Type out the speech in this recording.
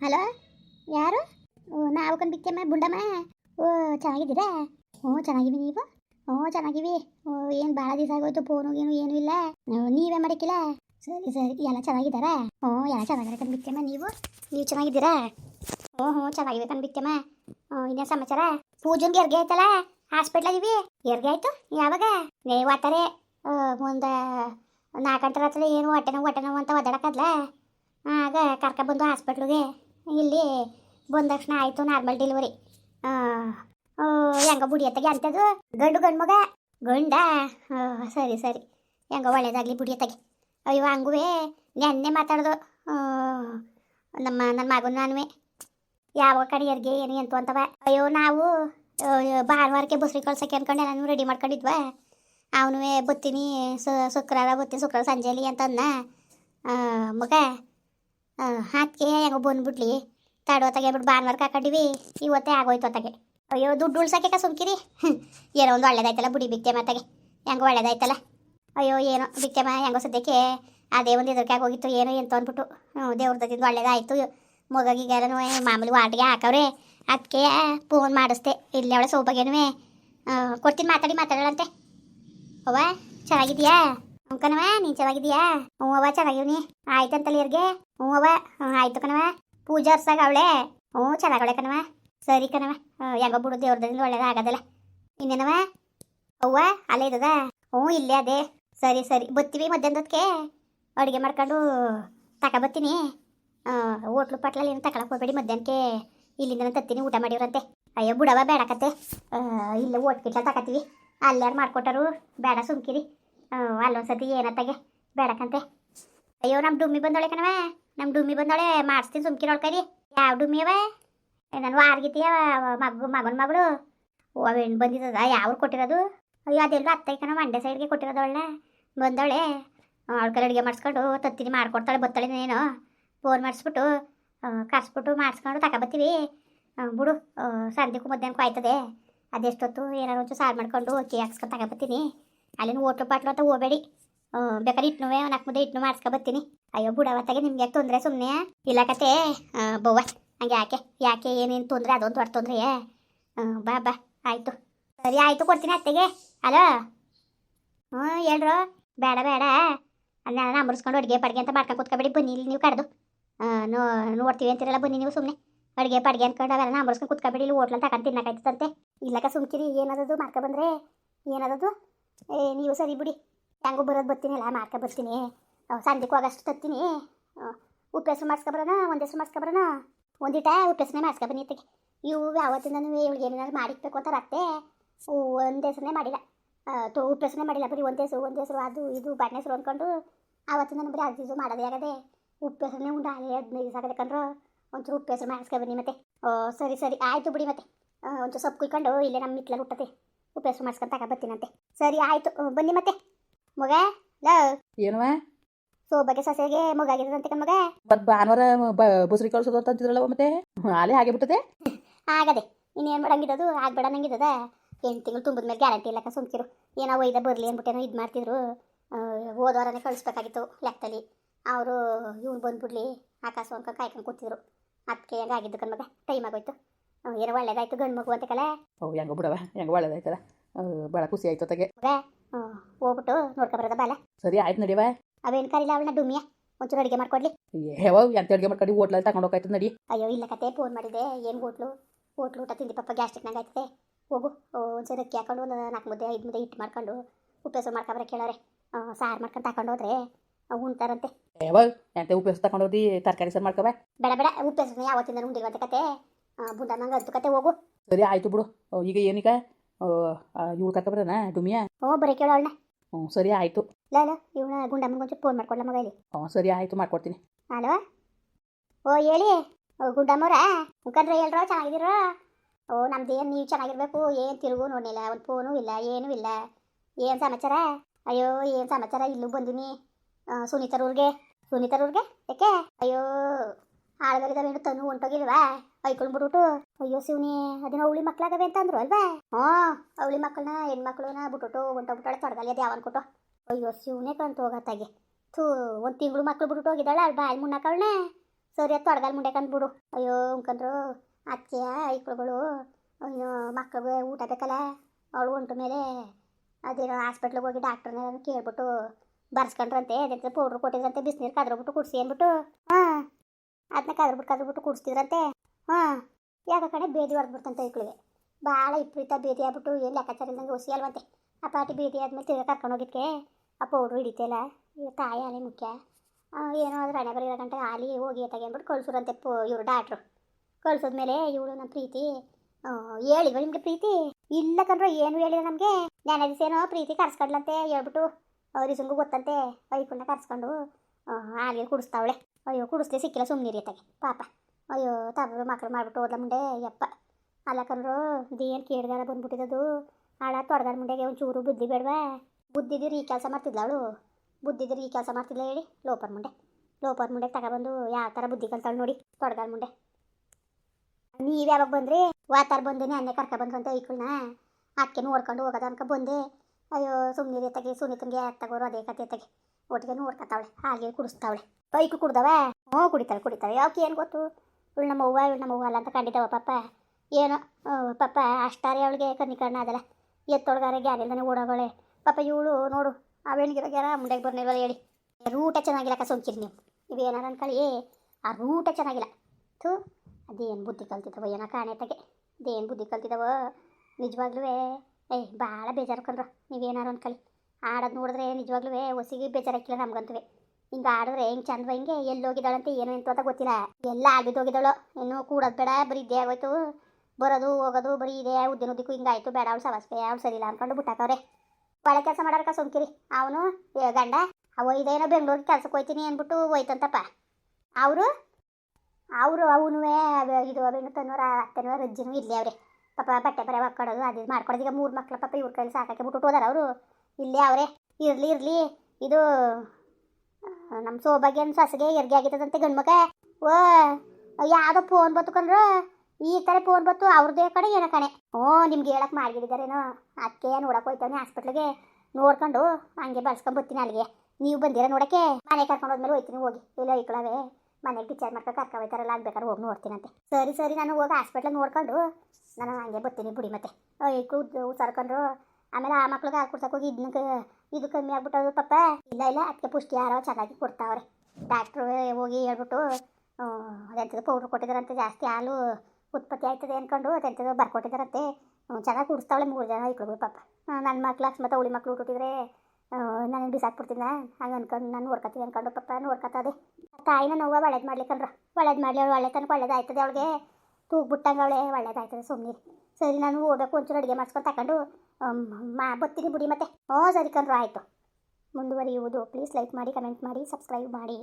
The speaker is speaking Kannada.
ಹಲೋ? ಯಾರು? ಓ, ನಾವು ಕಣ್ ಬಿಕ್ಕಮ್ಮ ಬುಂಡಮ್ಮ. ಓ, ಚೆನ್ನಾಗಿದ್ದೀರಾ? ಹ್ಞೂ ಚೆನ್ನಾಗಿವಿ ನೀವು. ಹ್ಞೂ ಚೆನ್ನಾಗಿವಿ. ಓ, ಏನು ಭಾಳ ದಿವಸ ಆಗೋಯ್ತು ಫೋನು ಏನು ಏನೂ ಇಲ್ಲ. ನೀವೇ ಮಾಡಕ್ಕಿಲ್ಲ ಸರಿ ಸರಿ. ಎಲ್ಲ ಚೆನ್ನಾಗಿದ್ದಾರಾ? ಓ, ಎಲ್ಲ ಚೆನ್ನಾಗಿದ್ದಾರೆ ಕಣ್ ಬಿಕ್ಕಮ್ಮ ನೀವು? ನೀವು ಚೆನ್ನಾಗಿದ್ದೀರಾ? ಓ ಹ್ಞೂ ಚೆನ್ನಾಗಿದೆ ಕಣ್ ಬಿಕ್ಕಮ್ಮ ಹ್ಞೂ ಇನ್ನೇನು ಸಮಾಚಾರ? ಪೂಜನ್ಗೆ ಎರ್ಗೆ ಆಯ್ತಲ್ಲ? ಹಾಸ್ಪಿಟ್ಲಾಗಿವಿ ಎರ್ಗೆ ಆಯ್ತು? ಯಾವಾಗ? ನೇ ಒತ್ತಾರೆ. ಒಂದು ನಾಲ್ಕು ಗಂಟೆ ರಾತ್ರಿ ಏನು ಹೊಟ್ಟೆ ನೋವು ಹೊಟ್ಟೆ ನೋವು ಅಂತ ಒದ್ದಾಡಕ್ಕದ್ಲ ಆಗ ಕರ್ಕೊಬಂದು ಹಾಸ್ಪಿಟ್ಲಿಗೆ. ಇಲ್ಲಿ ಬಂದ ತಕ್ಷಣ ಆಯಿತು ನಾರ್ಮಲ್ ಡೆಲಿವರಿ ಹೆಂಗ ಬುಡಿ ಅತ್ತಗೆ ಅಂತದು? ಗಂಡು ಗಂಡು ಮಗ? ಗಂಡ? ಸರಿ ಸರಿ. ಹೆಂಗ ಒಳ್ಳೇದಾಗಲಿ ಬುಡಿ ಅತ್ತಗೆ ಅಯ್ಯೋ, ಹಂಗುವೆ, ನೆನ್ನೆ ಮಾತಾಡೋದು. ನಮ್ಮ, ನನ್ನ ಮಗನ ನಾನುವೆ. ಯಾವ ಕಡೆಯರ್ಗೆ ಏನು ಎಂತು ಅಂತವ? ಅಯ್ಯೋ, ನಾವು ಭಾನುವಾರಕ್ಕೆ ಬಸ್ರಿ ಕಳ್ಸಕ್ಕೆ ಅನ್ಕೊಂಡು, ನಾನು ರೆಡಿ ಮಾಡ್ಕೊಂಡಿದ್ವ. ಅವನು ಬತ್ತೀನಿ ಶುಕ್ರವಾರ ಬತ್ತೀನಿ, ಶುಕ್ರವಾರ ಸಂಜೆಲಿ ಅಂತಂದ ಮಗ ಹಾಕಿ ಹೆಂಗೋ ಬಂದ್ಬಿಡ್ಲಿ. ತಡೋ ಬಿಟ್ಟು ಭಾನುವಾರ ಹಾಕೊಂಡಿವಿ. ಇವತ್ತೇ ಆಗೋಯ್ತು ಅತ್ತಾಗೆ. ಅಯ್ಯೋ, ದುಡ್ಡು ಉಳ್ಸಕ್ಕೆ ಸುಮ್ಕಿರಿ ಏನೋ ಒಂದು ಒಳ್ಳೇದಾಯ್ತಲ್ಲ ಬುಡಿ ಬಿಕ್ಕೆ ಮಾತಾಗೆ. ಹೆಂಗೋ ಒಳ್ಳೇದಾಯ್ತಲ್ಲ. ಅಯ್ಯೋ, ಏನೋ ಬಿಕ್ಕೆಮ್ಮ ಹೆಂಗೋ ಸದ್ಯಕ್ಕೆ. ಅದೇ ಒಂದು ಇದಕ್ಕೆ ಹೋಗಿತ್ತು ಏನೋ ಎಂತ ಅಂದ್ಬಿಟ್ಟು ದೇವ್ರದಿಂದ ಒಳ್ಳೇದಾಯ್ತು. ಮಗಗೀಗೆಲ್ಲನೂ ಮಾಮೂಲಿ ವಾರ್ಡ್ಗೆ ಹಾಕವ್ರೆ. ಅದಕ್ಕೆ ಫೋನ್ ಮಾಡಿಸ್ದೆ. ಇಲ್ಲೇ ಅವಳೆ ಸೌಭಾಗ್ಯನೂ. ಕೊಡ್ತೀನಿ, ಮಾತಾಡಿ ಮಾತಾಡೋಣಂತೆ ಅವ್ವ ಚೆನ್ನಾಗಿದ್ಯಾ ಕಣವ ನೀನು ಚೆನ್ನಾಗಿದ್ಯಾ ಹ್ಞೂ ಅವ್ವ ಚೆನ್ನಾಗಿವ್ನಿ. ಆಯ್ತಂತಲ್ಲ ಇರ್ಗೆ ಹ್ಞೂ ಅವ್ವ. ಆಯ್ತು ಕಣವ ಪೂಜಾ ಅರ್ಸಾಗ ಅವಳೆ. ಹ್ಞೂ ಚೆನ್ನಾಗವಳೆ ಕಣವ ಸರಿ ಕಣವ ಹೆಂಗೋ ಬಿಡು ದೇವ್ರದಿಂದ ಒಳ್ಳೇದ ಆಗೋದಲ್ಲ. ಇನ್ನೇನವ ಅವ್ವ, ಅಲ್ಲೇ ಇದ್ದದ? ಹ್ಞೂ ಇಲ್ಲೇ ಅದೇ. ಸರಿ ಸರಿ. ಬತ್ತೀವಿ ಮಧ್ಯಾಹ್ನದಕ್ಕೆ ಅಡುಗೆ ಮಾಡ್ಕೊಂಡು ತಗೊಬತ್ತೀನಿ ಹೋಟ್ಲು ಪಟ್ಲಲ್ಲಿ ಏನು ತಗೊಳಕ್ ಹೋಗ್ಬೇಡಿ ಮಧ್ಯಾಹ್ನಕ್ಕೆ. ಇಲ್ಲಿಂದ ತತ್ತೀನಿ ಊಟ ಮಾಡಿವ್ರಂತೆ. ಅಯ್ಯೋ ಬುಡವ ಬೇಡಕತ್ತೆ ಇಲ್ಲ ಇಲ್ಲೇ ಓಟ್ ಕಿಟ್ಲ ಅಲ್ಲಾರು ಮಾಡ್ಕೊಟ್ಟರು. ಬೇಡ, ಸುಮ್ಕಿರಿ. ಅಲ್ಲೊಂದ್ಸತಿ ಏನತ್ತಾಗೆ ಬೇಡಕಂತೆ. ಅಯ್ಯೋ ನಮ್ಮ ಡುಮ್ಮಿ ಬಂದೋಳೆ ಕಣವೆ ನಮ್ಮ ಡುಮ್ಮಿ ಬಂದೋಳೆ ಮಾಡಿಸ್ತೀನಿ ನೋಡ್ಕರಿ ಯಾವ ಡುಮ್ಮಿ ಅವ? ನಾನು ವಾರ್ಗಿತೀಯ ಮಗು, ಮಗನ ಮಗಳು. ಓ ಅವೇನು ಬಂದಿದ್ದದ ಯಾವ್ರು ಕೊಟ್ಟಿರೋದು? ಅಯ್ಯೋ ಅದೆಲ್ಲ ಅತ್ತೈ ಕಣ ಮಂಡ್ಯ ಸೈಡ್ಗೆ ಕೊಟ್ಟಿರೋದು ಅವಳನ್ನ. ಬಂದವಳೆ ಅವಳ ಕಡೆ ಅಡುಗೆ ಮಾಡಿಸ್ಕೊಂಡು ತತ್ತೀನಿ ಮಾಡ್ಕೊಡ್ತಾಳೆ ಬತ್ತಾಳೆ ನೀನು ಫೋನ್ ಮಾಡಿಸ್ಬಿಟ್ಟು ಕರ್ಸ್ಬಿಟ್ಟು ಮಾಡಿಸ್ಕೊಂಡು ತಗೊಬತ್ತೀವಿ ಬಿಡು ಸಂಜೆಗೂ ಮಧ್ಯಾಹ್ನಕ್ಕೂ ಆಯ್ತದೆ. ಅದೆಷ್ಟೊತ್ತು, ಏನಾರು ಒಂಚೂರು ಸಾರು ಮಾಡ್ಕೊಂಡು ಅಕ್ಕಿ ಹಾಕ್ಸ್ಕೊಂಡು ತಗೊಬತ್ತೀನಿ ಅಲ್ಲಿನ ಓಟ್ಲು ಪಾಟ್ಲು ಅಂತ ಹೋಗಬೇಡಿ. ಬೇಕಾದ್ರೆ ಇಟ್ನುವೆ ನಾಲ್ಕು ಮುದ್ದೆ ಇಟ್ನು ಮಾಡಿಸ್ಕೊಬತ್ತೀನಿ ಅಯ್ಯೋ ಬುಡವತ್ತಾಗೆ ನಿಮ್ಗೆ ಯಾಕೆ ತೊಂದರೆ ಸುಮ್ಮನೆ ಇಲ್ಲ ಕತೆ. ಬವ್ವ, ಹಂಗೆ ಯಾಕೆ? ಯಾಕೆ ಏನೇನು ತೊಂದರೆ? ಅದೊಂದು ದೊಡ್ಡ ತೊಂದರೆ. ಬಾ ಬಾ, ಆಯಿತು. ಸರಿ, ಆಯಿತು, ಕೊಡ್ತೀನಿ ಅತ್ತೆಗೆ. ಅಲೋ? ಹ್ಞೂ, ಹೇಳ್ರು. ಬೇಡ ಬೇಡ. ನಾನು ಅಂಬರ್ಸ್ಕೊಂಡು ಅಡುಗೆ ಪಡ್ಗೆ ಅಂತ ಮಾಡ್ಕೊಂಡು ಕೂತ್ಕೊಬೇಡಿ. ಬನ್ನಿ, ಇಲ್ಲಿ ನೀವು ಕರೆದು ನೋ, ನೋಡ್ತೀವಿ ಅಂತೀರಲ್ಲ, ಬನ್ನಿ ನೀವು ಸುಮ್ಮನೆ ಅಡುಗೆ ಪಡ್ಗೆ ಅಂದ್ಕೊಂಡು ಅವೆಲ್ಲ ಅಂಬರ್ಸ್ಕೊಂಡು ಕೂತ್ಕೊಬೇಡಿ. ಇಲ್ಲಿ ಹೋಟ್ಲಲ್ಲಿ ತಗೊಂಡು ತಿನ್ನಕಾಯ್ತದಂತೆ ಇಲ್ಲಕ ಸುಮ್ಕಿರಿ. ಏನದದು ಮಾಡ್ಕೊ ಬಂದರೆ. ಏನದದು ಏ, ನೀವು ಸರಿ ಬಿಡಿ. ಹೆಂಗೂ ಬರೋದು ಬರ್ತೀನಲ್ಲ ಮಾಡ್ಕೊ ಬರ್ತೀನಿ. ಸಂಜೆಗೆ ಹೋಗಷ್ಟು ತತ್ತೀನಿ. ಉಪ್ಪು ಹೆಸ್ರು ಮಾಡಿಸ್ಕೊಬರೋಣ ಒಂದು ಹೆಸರು ಮಾಡಿಸ್ಕೊಬರೋಣ ಒಂದಿಟ ಉಪ್ಪು ಹೆಸ್ರನ್ನೇ ಮಾಡಿಸ್ಕೊಬನ್ನಿ ಅತ್ತಿಗೆ. ಇವು ಯಾವತ್ತಿಂದನೂ ಇವಳಿಗೆ ಏನಾದ್ರು ಮಾಡಿಕ್ಬೇಕು ಅಂತ ಅತ್ತೆ ಒಂದು ಹೆಸರನ್ನೇ ಮಾಡಿಲ್ಲ. ತೋ, ಉಪ್ಪು ಹೆಸ್ರನ್ನೇ ಮಾಡಿಲ್ಲ ಬರೀ ಒಂದು ಹೆಸರು ಒಂದು ಹೆಸರು, ಅದು, ಇದು ಬಣ್ಣ ಹೆಸರು ಅಂದ್ಕೊಂಡು ಆವತ್ತಿಂದ ಬರೀ ಅದು, ಇದು ಮಾಡೋದೇ ಆಗದೆ. ಉಪ್ಪು ಹೆಸ್ರನ್ನೇ ಉಂಡು ಅಲ್ಲೇ ಹದಿನೈದು ದಿವಸ ಆಗದೆ ಕಂಡ್ರು ಒಂಚೂರು ಉಪ್ಪು ಹೆಸರು ಮಾಡಿಸ್ಕೊಬನ್ನಿ ಮತ್ತೆ. ಓ, ಸರಿ ಸರಿ. ಆಯಿತು ಬಿಡಿ ಮತ್ತೆ. ಒಂಚೂರು ಸೊಪ್ಪು ಕುಯ್ಕೊಂಡು ಇಲ್ಲೇ ನಮ್ಮ ಮಿತ್ಲಲ್ಲಿ ಹುಟ್ಟತೆ ಉಪ್ಪು ಹೆಸರು ಬರ್ತೀನಂತೆ ಸರಿ ಆಯ್ತು. ಬನ್ನಿ ಮತ್ತೆ. ಮಗ ಲೋ. ಏನವ ಸೋಬಗೆ ಸೊಸೆಗೆ ಮಗ ಆಗಿದಂತೆ ಕಣ್ ಮಗ. ಮತ್ತು ಭಾನುವಾರ ಬಸ್ರಿ ಕಳ್ಸೋದು ಅಂತ ಅಂತಿದ್ರಲ್ಲವ ಮತ್ತೆ? ಆಲೇ ಹಾಗೆ ಬಿಟ್ಟದೆ ಆಗದೆ ಇನ್ನೇನು ಮಾಡಂಗಿದ್ದದು ಆಗ್ಬೇಡ ನಂಗಿದ್ದದ ಎಂಟು ತಿಂಗಳು ತುಂಬಿದ ಮೇಲೆ ಗ್ಯಾರಂಟಿ ಇಲ್ಲ ಸುಮ್ಕಿರು. ಏನೋ ಒಯ್ದ ಬರಲಿ ಅಂದ್ಬಿಟ್ಟೇನೋ ಇದು ಮಾಡ್ತಿದ್ರು. ಹೋದವಾರನೇ ಕಳಿಸ್ಬೇಕಾಗಿತ್ತು ಲೆಕ್ಕದಲ್ಲಿ. ಅವರು ಇವ್ನು ಬಂದ್ಬಿಡ್ಲಿ. ಆಕಾಶ ಅಂಕ ಕಾಯ್ಕೊಂಡು ಕೂತಿದ್ರು. ಅದಕ್ಕೆ ಹೆಂಗಾಗಿದ್ದು ಕಣ್ಮಗ ಟೈಮ್ ಆಗೋಯ್ತು. ಏನೋ ಒಳ್ಳೇದಾಯ್ತು ಗಂಡು ಮಗು ಅಂತ ಕಲೆ ಓ ಹೆಂಗೋ ಬಿಡವ ಹೆಂಗೆ ಒಳ್ಳೇದಾಯ್ತದ. ಭಾಳ ಖುಷಿ ಆಯ್ತು ತಗೆ ಹೋಗ್ಬಿಟ್ಟು ಹೋಗ್ಬಿಟ್ಟು ನೋಡ್ಕೊಬರೋದ ಬಾಲ. ಸರಿ ಆಯ್ತು ನಡಿವ ಅವೇನು ಕರಿಲ್ಲ ಅವಳನ್ನ ಡುಮಿಯ? ಒಂಚೂರು ಅಡಿಗೆ ಮಾಡ್ಕೊಡ್ಲಿ. ಯಾವ ಎಂತ ಅಡುಗೆ ಮಾಡ್ಕೊಂಡು ಹೋಟ್ಲಲ್ಲಿ ತಗೊಂಡು ಹೋಗ್ತಾಯ್ತು ನಡಿ. ಅಯ್ಯೋ ಇಲ್ಲ ಕತೆ ಫೋನ್ ಮಾಡಿದೆ ಏನು ಹೋಟ್ಲು? ಹೋಟ್ಲು ಊಟ ತಿಂದಿ ಪಪ್ಪ ಗ್ಯಾಸ್ಟ್ರಿಕ್ನಾಗ ಆಯ್ತದೆ. ಹೋಗು ಒಂದ್ಸರಿ ಅಕ್ಕಿ ಹಾಕೊಂಡು ಒಂದು ನಾಲ್ಕು ಮುದ್ದೆ ಐದು ಮುದ್ದೆ ಹಿಟ್ಟು ಮಾಡ್ಕೊಂಡು ಉಪ್ಪೆಸರು ಮಾಡ್ಕೊಬರ ಕೇಳೋರೆ. ಸಾರು ಮಾಡ್ಕೊಂಡು ತಗೊಂಡು ಹೋದ್ರೆ ಉಣ್ತಾರಂತೆ. ಯಾವ ಎಂತ ಉಪಯೋಗ ತಗೊಂಡು ಹೋದಿ ತರಕಾರಿ ಸಾರು ಮಾಡ್ಕೊಬ ಬೇಡ ಬೇಡ ಉಪ್ಪೆಸರನ್ನ ಯಾವತ್ತಿಂದ ಉಂಡಿಲ್ವಂತ ಕತೆ. ಬುಡ್ಡ ನಂಗೆ ಅಂತು ಕತೆ ಹೋಗು. ಸರಿ ಆಯ್ತು ಬಿಡು. ಈಗ ಏನೀಗ? ಇವಳು ಕರ್ಕೊಬರೋಣ ಡುಮಿಯಾ? ಹ್ಞೂ ಬರೀ ಕೇಳೋ ಅವಳನ್ನ. ಹ್ಞೂ ಸರಿ ಆಯಿತು. ಇಲ್ಲ ಇಲ್ಲ ಇವಳ ಗುಂಡಮ್ಮಂಗೆ ಒಂಚೂರು ಫೋನ್ ಮಾಡ್ಕೊಡ್ಲ ಮಗ ಇಲ್ಲಿ? ಹ್ಞೂ ಸರಿ ಆಯಿತು ಮಾಡ್ಕೊಡ್ತೀನಿ. ಅಲೋ ಓ ಹೇಳಿ. ಓ ಗುಂಡಮ್ಮವ್ರ ಮುಖಂಡ್ರೆ ಹೇಳ್ರೋ ಚೆನ್ನಾಗಿದ್ದೀರೋ? ಓ ನಮ್ದು ಏನು ನೀವು ಚೆನ್ನಾಗಿರ್ಬೇಕು ಏನು ತಿರುಗು ನೋಡಿಲ್ಲ ಒಂದು ಫೋನು ಇಲ್ಲ ಏನೂ ಇಲ್ಲ. ಏನು ಸಮಾಚಾರ? ಅಯ್ಯೋ ಏನು ಸಮಾಚಾರ? ಇಲ್ಲೂ ಬಂದಿನಿ. ಸುನೀತರೂರ್ಗೆ. ಸುನೀತರೂರ್ಗೆ? ಯಾಕೆ? ಅಯ್ಯೋ ಆಳ್ಗಳಿದಾವೇನು ತನು ಹೊಂಟೋಗಿಲ್ವಾ? ಐಕೊಂಡ್ಬಿಟ್ಬಿಟ್ಟು ಅಯ್ಯೋ ಶಿವನಿ ಅದನ್ನ ಅವಳಿ ಮಕ್ಳಾಗವೆ ಅಂತ ಅಂದ್ರು ಅಲ್ವಾ? ಹ್ಞೂ, ಅವಳಿ ಮಕ್ಕಳನ್ನ ಹೆಣ್ಮಕ್ಳನ್ನ ಬಿಟ್ಬಿಟ್ಟು ಹೊಂಟೋಗ್ಬಿಟ್ಟಾಳೆ ತೊಡಗಲ್ಲಿ ಅದು ಯಾವನ್ ಕೊಟ್ಟು. ಅಯ್ಯೋ ಶಿವನೇ ಕಂತು ಹೋಗತ್ತಾಗೆ ಥೂ, ಒಂದು ತಿಂಗಳು ಮಕ್ಳು ಬಿಟ್ಬಿಟ್ಟು ಹೋಗಿದ್ದಾಳೆ ಅಲ್ಲಿ ಬಾಯಿ ಮುನ್ನಕವಳನ್ನ ಸರಿ, ಅದು ತೊಡಗಲ್ ಮುಂಡೆ ಕಂದ್ಬಿಡು. ಅಯ್ಯೋ ಅಂಕಂದ್ರು ಅತ್ತೆಯ, ಐಕ್ಳುಗಳು, ಅಯ್ಯೋ, ಮಕ್ಳಿಗೆ ಊಟ ಬೇಕಲ್ಲ? ಅವಳು ಹೊಂಟು ಮೇಲೆ ಅದೇನೋ ಹಾಸ್ಪಿಟ್ಲಿಗೆ ಹೋಗಿ ಡಾಕ್ಟ್ರನ್ನ ಕೇಳ್ಬಿಟ್ಟು ಬರ್ಸ್ಕೊಂಡ್ರಂತೆ ಅದಕ್ಕೆ ಪೌಡ್ರ್ ಕೊಟ್ಟಿದ್ರಂತೆ, ಬಿಸಿನೀರು ಕದ್ರೋಗ್ಬಿಟ್ಟು ಕುಡಿಸಿ ಅಂದ್ಬಿಟ್ಟು. ಹಾಂ ಅದನ್ನ ಕದ್ರಬಿಟ್ಟು ಕದ್ರಬಿಟ್ಟು ಕುಡಿಸ್ತಿದ್ರಂತೆ. ಹಾಂ, ಯಾಕ ಕಡೆ ಬೇದಿ ಹೊಡೆದ್ಬಿಡ್ತಂತೆ ಐಕ್ಳಿಗೆ ಭಾಳ ಇಪ್ರೀತ ಬೇದಿ ಆಗ್ಬಿಟ್ಟು ಏನು ಲೆಕ್ಕಾಚಾರ ಇಲ್ದಂಗೆ ಹೊಸಿ ಅಲ್ವಂತೆ. ಆ ಪಾಟಿ ಬೇದಿ ಆದ್ಮೇಲೆ ತಿರ್ಗಿ ಕರ್ಕೊಂಡು ಹೋಗಿದ್ಕೆ. ಆ ಪೌಡ್ರು ಹಿಡಿತಲ್ಲ. ಈಗ ತಾಯಿ ಮುಖ್ಯ. ಏನೋ ಅದ್ರ ಹಣೆ ಬರೀ ಗಂಟೆ ಆಲಿ ಹೋಗಿ ಎತ್ತಾಗೆ ಕಳ್ಸುರಂತೆ ಪೋ, ಇವರು ಡಾಕ್ಟ್ರು ಕಳ್ಸೋದ್ಮೇಲೆ ಇವಳು ನಮ್ಮ ಪ್ರೀತಿ. ಹೇಳಿ ನಿಮಗೆ ಪ್ರೀತಿ? ಇಲ್ಲ ಕಂಡ್ರೆ ಏನು ಹೇಳಿಲ್ಲ ನಮಗೆ. ನೆನೆ ದಿವಸ ಏನೋ ಪ್ರೀತಿ ಕರ್ಸ್ಕೊಡ್ಲಂತೆ ಹೇಳ್ಬಿಟ್ಟು. ರಿಸಂಗು ಗೊತ್ತಂತೆ. ಐಕೊಂಡ ಕರ್ಸ್ಕೊಂಡು ಹಾಲಿಗೆ ಕುಡಿಸ್ತಾವಳೆ. ಅಯ್ಯೋ, ಕುಡಿಸ್ಲಿ ಸಿಕ್ಕಿಲ್ಲ ಸುಮ್ಮನೆ ಅತ್ತಾಗೆ. ಪಾಪ. ಅಯ್ಯೋ ತಬ್ಬ ಮಕ್ಕಳು ಮಾಡ್ಬಿಟ್ಟು ಓದ್ಲ ಮುಂಡೆ ಯಪ್ಪ. ಅಲ್ಲ ಕಣ್ರು ಏನು ಕೇಳ್ದಾರ ಬಂದ್ಬಿಟ್ಟಿದ್ದದು ಆಳ ತೊಡ್ದಾರ ಮುಂಡೆಗೆ ಒಂಚೂರು ಬುದ್ಧಿ ಬೇಡವಾ? ಬುದ್ಧಿದಿರು ಈ ಕೆಲಸ ಮಾಡ್ತಿದ್ಲ ಅವಳು? ಬುದ್ಧಿದಿರು ಈ ಕೆಲಸ ಮಾಡ್ತಿದ್ಲ ಹೇಳಿ? ಲೋಪರ್ ಮುಂಡೆ ಲೋಪರ್ ಮುಂಡೆ ತಗೊಬಂದು ಯಾವ ಥರ ಬುದ್ಧಿ ಕಲ್ತಾಳೆ ನೋಡಿ ತೊಡ್ಗಾಲ್ ಮುಂಡೆ ನೀವು ಯಾವಾಗ ಬಂದ್ರಿ? ವಾತಾರ ಬಂದು ಅನ್ನೇ ಕರ್ಕ ಬಂದು ಅಂತ ಐಕಳನ್ನ ಅದಕ್ಕೆ ನೋಡ್ಕೊಂಡು ಹೋಗೋದ ಅನ್ಕ ಬಂದೆ. ಅಯ್ಯೋ ಸುಮ್ಮನೆ ರೀತಾಗಿ ಸುನೀತಂಗೆ ತಗೋರು ಅದೇ ಕತೆ ತಗಿ ಒಟ್ಟಿಗೆ ನೋಡ್ಕೊತಾವಳೆ ಹಾಗೆ ಕುಡಿಸ್ತಾವಳೆ. ಬೈಕು ಕುಡ್ದವ? ಹ್ಞೂ, ಕುಡಿತಾಳೆ ಕುಡಿತಾವೆ ಯಾಕೆ ಏನು ಗೊತ್ತು? ಇವಳು ನಮ್ಮ ಅವ್ವ ಇವಳು ನಮ್ಮ ಅವ್ವ ಅಲ್ಲ ಅಂತ ಕಂಡಿದ್ದಾವ ಪಾಪ. ಏನೋ ಪಾಪ ಅಷ್ಟಾರೆ ಅವಳಿಗೆ ಕಣ್ಣಿ ಕಣ್ಣ ಅದಲ್ಲ ಎತ್ತೊಳಗಾರೆ ಗ್ಯಾರಿಲ್ದಾನೆ ಓಡೋಗಳೆ ಪಾಪ ಇವಳು, ನೋಡು, ಆ ಗ್ಯಾರ ಮುಂಡೆಗೆ ಬರ್ನಿಲ್ವಲ್ಲ ಹೇಳಿ. ರೂಟ ಚೆನ್ನಾಗಿಲ್ಲ ಅಕ್ಕ ಸೋಂಕಿರಿ ನೀವು. ಏನಾರು ಅನ್ಕೊಳ್ಳಿ. ಆ ರೂಟ ಚೆನ್ನಾಗಿಲ್ಲ. ಥೂ, ಅದೇನು ಬುದ್ಧಿ ಕಲ್ತಿದ್ದವ, ಏನೋ ಕಾಣೆತಾಗೆ ಅದೇನು ಬುದ್ಧಿ ಕಲ್ತಿದ್ದವ? ನಿಜವಾಗ್ಲೂ ಏಯ್ ಭಾಳ ಬೇಜಾರು ಕಣ್ರ ನೀವೇನಾರು ಅನ್ಕೊಳ್ಳಿ. ಆಡೋದು ನೋಡಿದ್ರೆ ನಿಜವಾಗ್ಲೂ ಹೊಸಿಗೆ ಬೇಜಾರಾಕಿಲ್ಲ ನಮ್ಗಂತೂ ಹಿಂಗೆ ಆಡಿದ್ರೆ ಹೆಂಗೆ ಚಂದ ಹಿಂಗೆ ಎಲ್ಲಿ ಹೋಗಿದ್ದಾಳಂತೆ, ಏನು ಎಂತ ಅಂತ ಗೊತ್ತಿಲ್ಲ. ಎಲ್ಲ ಆಗಿದ್ದು ಹೋಗಿದ್ದಾಳು. ಇನ್ನು ಕೂಡೋದು ಬೇಡ, ಬರೀ ಇದೇ ಆಗೋಯ್ತು. ಬರೋದು, ಹೋಗೋದು, ಬರೀ ಇದೇ ಉದ್ದಿನ ಉದ್ದಿಕ್ಕೂ ಹಿಂಗಾಯ್ತು ಬೇಡ, ಅವ್ಳು ಸವಸ್ಕೆ ಅವ್ಳು ಸರಿ ಇಲ್ಲ ಅನ್ಕೊಂಡು ಬಿಟ್ಟಾಕವ್ರೆ. ಒಳ್ಳೆ ಕೆಲಸ ಮಾಡೋರ್ಕ ಸುಮ್ಕಿರಿ. ಅವನು ಗಂಡ. ಅವ ಇದೇನೋ ಬೆಂಗಳೂರಿಗೆ ಕೆಲ್ಸಕ್ಕೆ ಹೋಯ್ತೀನಿ ಅಂದ್ಬಿಟ್ಟು ಹೋಯ್ತಂತಪ್ಪ. ಅವರು? ಅವರು, ಅವನು ಇದು ಅವೇನು ತನ್ನೋರ ಅತ್ತನೋರ ಅಜ್ಜಿನೂ ಇರಲಿ ಅವ್ರೆ. ಪಾಪ ಬಟ್ಟೆ ಬರೆ ಹಾಕ್ಕೊಡೋದು ಅದು ಮಾಡ್ಕೊಡೋದು. ಈಗ ಮೂರು ಮಕ್ಳು ಪಾಪ ಇವ್ರ ಕೈಲಿ ಸಾಕಾಕಿ ಬಿಟ್ಟು ಹೋದಾರ ಅವರು. ಇಲ್ಲೇ ಅವರೇ, ಇರಲಿ ಇರಲಿ. ಇದು ನಮ್ಮ ಸೌಭಾಗ್ಯನ ಸೊಸೆಗೆ ಹೆರಿಗೆ ಆಗಿತ್ತದಂತೆ ಗಂಡ್ಮಗ ಓ, ಯಾವುದೋ ಫೋನ್ ಬತ್ತು ಕಂಡ್ರು ಈ ಥರ ಫೋನ್ ಬತ್ತು ಅವ್ರದ್ದೇ ಕಡೆ ಏನೋ ಕಣೆ. ಓ, ನಿಮ್ಗೆ ಹೇಳಕ್ಕೆ ಮಾಡಿಗಿದ್ದಾರೇನೋ ಅದಕ್ಕೆ ನೋಡಕ್ಕೆ ಹೋಯ್ತಾನೆ ಹಾಸ್ಪಿಟ್ಲಿಗೆ. ನೋಡ್ಕೊಂಡು ಹಂಗೆ ಬಳಸ್ಕೊಂಡು ಬರ್ತೀನಿ ಅಲ್ಲಿಗೆ. ನೀವು ಬಂದಿರ ನೋಡಕ್ಕೆ? ಮನೆ ಕರ್ಕೊಂಡು ಹೋದ್ಮೇಲೆ ಹೋಯ್ತೀನಿ, ಹೋಗಿ. ಇಲ್ಲ ಐಕ್ಳವೆ ಮನೆಗೆ ಡಿಚಾರ್ಜ್ ಮಾಡ್ಕೊಂಡು ಕರ್ಕೊ ಹೋಯ್ತಾರಲ್ಲ ಅಲ್ಲಿ ಬೇಕಾದ್ರೆ ಹೋಗಿ ನೋಡ್ತೀನಂತೆ. ಸರಿ ಸರಿ, ನಾನು ಹೋಗಿ ಹಾಸ್ಪಿಟ್ಲಿಗೆ ನೋಡ್ಕೊಂಡು ನಾನು ಹಂಗೆ ಬರ್ತೀನಿ, ಬಿಡಿ ಮತ್ತೆ. ಐಕ್ಳು ಉಸಾರ್ಕೊಂಡ್ರು ಆಮೇಲೆ ಆ ಮಕ್ಳಿಗೆ ಹಾಲು ಕುಡ್ಸಕ್ಕೆ ಹೋಗಿ ಇದನ್ನ ಇದು ಕಮ್ಮಿ ಆಗ್ಬಿಟ್ಟದು ಪಾಪ. ಇಲ್ಲ ಇಲ್ಲ ಅದಕ್ಕೆ ಪುಷ್ಟಿ ಯಾರೋ ಚೆನ್ನಾಗಿ ಕೊಡ್ತಾವ್ರೆ. ಡಾಕ್ಟ್ರು ಹೋಗಿ ಹೇಳ್ಬಿಟ್ಟು ಅದೆಂಥದ್ದು ಪೌಡ್ರ್ ಕೊಟ್ಟಿದ್ದಾರಂತೆ ಜಾಸ್ತಿ ಹಾಲು ಉತ್ಪತ್ತಿ ಆಯ್ತದೆ ಅಂದ್ಕೊಂಡು ಅದೆಂಥದ್ದು ಬರ್ಕೊಟ್ಟಿದ್ದಾರಂತೆ ಚೆನ್ನಾಗಿ ಕುಡಿಸ್ತಾವಳೆ ಮೂರು ಜನ ಐಕ್ಳು ಪಾಪ. ನನ್ನ ಮಕ್ಳು ಅಕ್ಷಮತ ಉಳಿ ಮಕ್ಳು ಹುಟ್ಟಿದ್ರೆ ನಾನು ಬಿಸಾಕ್ಬಿಡ್ತೀನ ಹಂಗೆ ಅನ್ಕೊಂಡು ನಾನು ನೋಡ್ಕೊತೀನಿ ಅನ್ಕೊಂಡು ಪಾಪ, ನೋಡ್ಕೊತದೆ. ತಾಯಿನ ನೋವು ಒಳ್ಳೇದು ಮಾಡ್ಲಿಕ್ಕಂದ್ರೆ ಒಳ್ಳೇದು ಮಾಡಲಿ, ಅವಳು ಒಳ್ಳೆ ತನಕ ಒಳ್ಳೇದಾಯ್ತದೆ ಅವಳಿಗೆ. ತೂಗ್ಬಿಟ್ಟಂಗೆ ಅವಳೆ, ಒಳ್ಳೇದಾಯ್ತದೆ ಸುಮ್ಮನೆ ಸರಿ, ನಾನು ಹೋಗ್ಬೇಕು, ಒಂಚೂರು ಅಡುಗೆ ಮಾಡ್ಸ್ಕೊಂಡು ತಗೊಂಡು ಮಾ ಬತ್ತೀನಿ ಬಿಡಿ ಮತ್ತೆ. ಓ ಸರಿ ಕಣ್ರು, ಆಯಿತು. ಮುಂದುವರಿಯುವುದು. ಪ್ಲೀಸ್ ಲೈಕ್ ಮಾಡಿ ಕಮೆಂಟ್ ಮಾಡಿ ಸಬ್ಸ್ಕ್ರೈಬ್ ಮಾಡಿ.